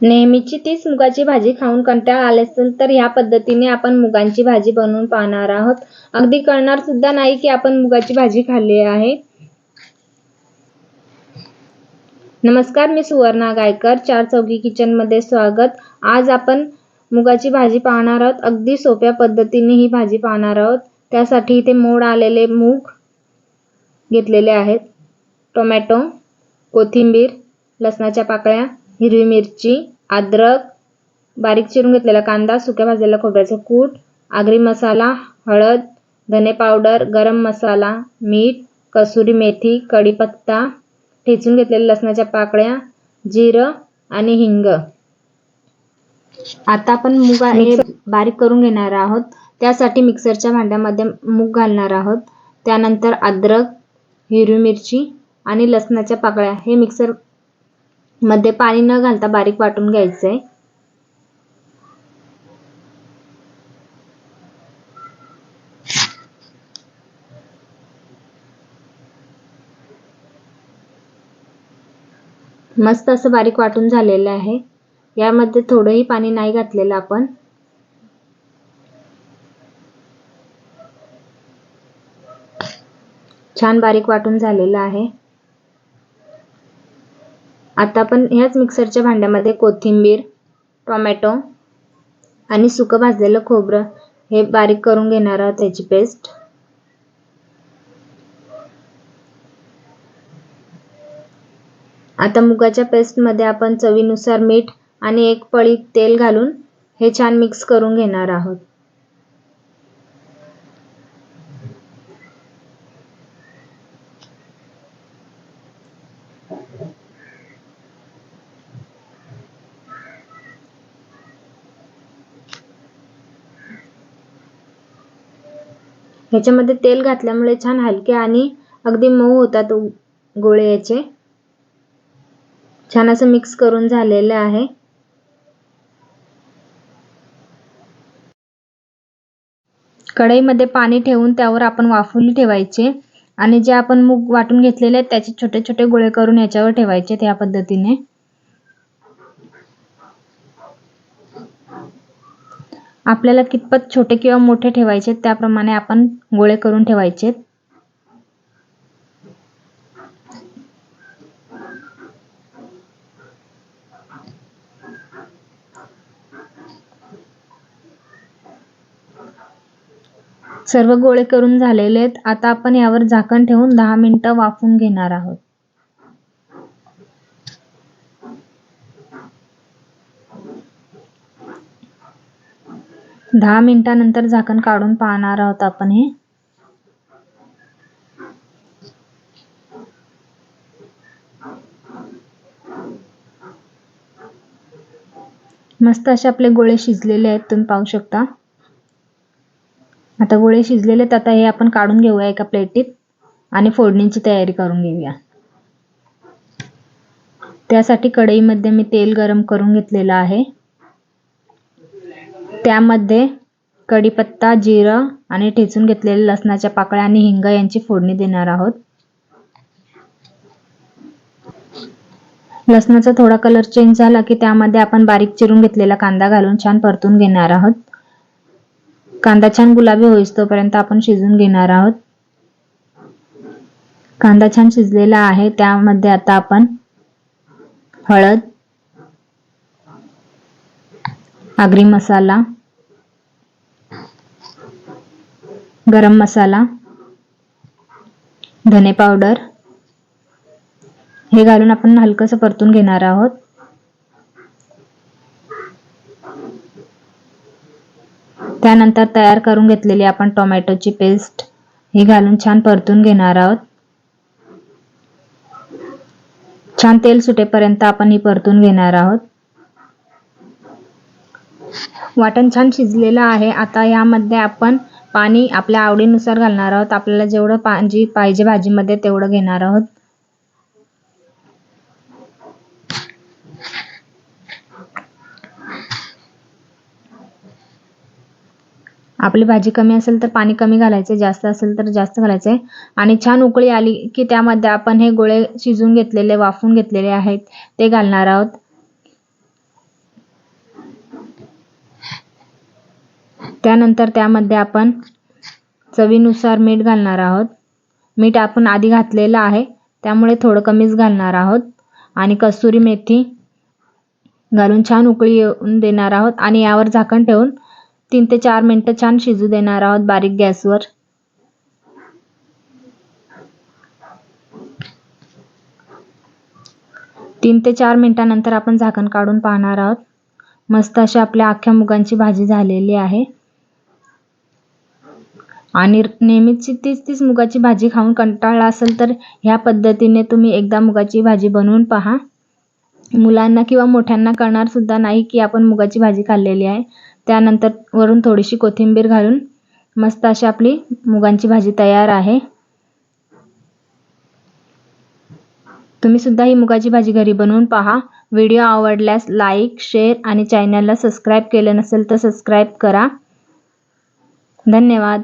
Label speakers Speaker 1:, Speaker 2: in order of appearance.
Speaker 1: नेहमीची तीच मुगाची भाजी खाऊन कंटाळा आले असेल तर ह्या पद्धतीने आपण मुगांची भाजी बनवून पाहणार आहोत. अगदी कळणार सुद्धा नाही की आपण मुगाची भाजी खाल्ली आहे. नमस्कार मी सुवर्णा गायकर चार चौकी किचनमध्ये स्वागत. आज आपण मुगाची भाजी पाहणार आहोत. अगदी सोप्या पद्धतीने ही भाजी पाहणार आहोत. त्यासाठी इथे मोड आलेले मूग घेतलेले आहेत. टोमॅटो कोथिंबीर लसणाच्या पाकळ्या हिरवी मिरची अद्रक बारीक चिरून घेतलेला कांदा सुक्या भाजलेला खोबऱ्याचं कूट आगरी मसाला हळद धने पावडर गरम मसाला मीठ कसुरी मेथी कढीपत्ता ठेचून घेतलेल्या लसणाच्या पाकळ्या जिरं आणि हिंग. आता आपण मूग हे बारीक करून घेणार आहोत. त्यासाठी मिक्सरच्या भांड्यामध्ये मूग घालणार आहोत. त्यानंतर अद्रक हिरवी मिरची आणि लसणाच्या पाकळ्या हे मिक्सर मध्ये पाणी न घालता बारीक वाटून घ्यायचंय. मस्त असं बारीक वाटून झालेलं आहे. यामध्ये थोडंही पाणी नाही घातलेलं आपण. छान बारीक वाटून झालेलं आहे. आता आपण ह्याच मिक्सरच्या भांड्यामध्ये कोथिंबीर टोमॅटो आणि सुकं भाजलेलं खोबरं हे बारीक करून घेणार आहोत त्याची पेस्ट. आता मुगाच्या पेस्टमध्ये आपण चवीनुसार मीठ आणि एक पळी तेल घालून हे छान मिक्स करून घेणार आहोत. ह्याच्यामध्ये तेल घातल्यामुळे छान हलके आणि अगदी मऊ होतात गोळे याचे. छान असं मिक्स करून झालेलं आहे. कढईमध्ये पाणी ठेवून त्यावर आपण वाफुली ठेवायचे आणि जे आपण मूग वाटून घेतलेले आहेत त्याचे छोटे छोटे गोळे करून याच्यावर ठेवायचे त्या पद्धतीने. आपल्याला कितपत छोटे किंवा मोठे ठेवायचे त्याप्रमाणे आपण गोळे करून ठेवायचे. सर्व गोळे करून झालेले आहेत. आता आपण यावर झाकण ठेवून दहा मिनिटं वाफून घेणार आहोत. दहा मिनटानंतर झाकण काढून पाहणार आहोत आपण हे. मस्त असे आपले गोळे शिजलेले आहेत तुम्ही पाहू शकता. आता गोळे शिजलेले आहेत आता हे आपण काढून घेऊया एका प्लेटीत आणि फोडणीची तयारी करून घेऊया. त्यासाठी कढईमध्ये मी तेल गरम करून घेतलेलं आहे. त्यामध्ये कढीपत्ता जिरं आणि ठेचून घेतलेले लसणाच्या पाकळ्या आणि हिंग यांची फोडणी देणार आहोत. लसणाचा थोडा कलर चेंज झाला की त्यामध्ये आपण बारीक चिरून घेतलेला कांदा घालून छान परतून घेणार आहोत. कांदा छान गुलाबी होईस तोपर्यंत आपण शिजून घेणार आहोत. कांदा छान शिजलेला आहे त्यामध्ये आता आपण हळद आगरी मसाला गरम मसाला धने पावडर हे घालून आपण हलकंसं परतून घेणार आहोत. त्यानंतर तयार करून घेतलेली आपण टोमॅटोची पेस्ट ही घालून छान परतून घेणार आहोत. छान तेल सुटेपर्यंत आपण ही परतून घेणार आहोत. वाटण छान शिजलेलं आहे. आता यामध्ये आपण पाणी आपल्या आवडीनुसार घालणार आहोत. आपल्याला जेवढं पाणी पाहिजे भाजीमध्ये तेवढं घेणार आहोत. आपली भाजी कमी असेल तर पाणी कमी घालायचे जास्त असेल तर जास्त घालायचे. आणि छान उकळी आली की त्यामध्ये आपण हे गोळे शिजून घेतलेले वाफून घेतलेले आहेत ते घालणार आहोत. त्यानंतर त्यामध्ये आपण चवीनुसार मीठ घालणार आहोत. मीठ आपण आधी घातलेलं आहे त्यामुळे थोडं कमीच घालणार आहोत. आणि कसुरी मेथी घालून छान उकळी येऊन देणार आहोत. आणि यावर झाकण ठेवून तीन ते चार मिनटं छान शिजू देणार आहोत बारीक गॅसवर. तीन ते चार मिनटानंतर आपण झाकण काढून पाहणार आहोत. मस्त अशी आपल्या अख्ख्या मुगांची भाजी झालेली आहे. आणि नेहमीची तीच तीच मुगाची भाजी खाऊन कंटाळला असेल तर ह्या पद्धतीने तुम्ही एकदा मुगाची भाजी बनवून पहा. मुलांना किंवा मोठ्यांना कळणारसुद्धा नाही की आपण मुगाची भाजी खाल्लेली आहे. त्यानंतर वरून थोडीशी कोथिंबीर घालून मस्त अशी आपली मुगांची भाजी तयार आहे. तुम्ही सुद्धा ही मुगाची भाजी घरी बनवून पहा. व्हिडिओ आवडल्यास लाईक शेअर आणि चॅनलला सबस्क्राईब केलं नसेल तर सबस्क्राईब करा. धन्यवाद.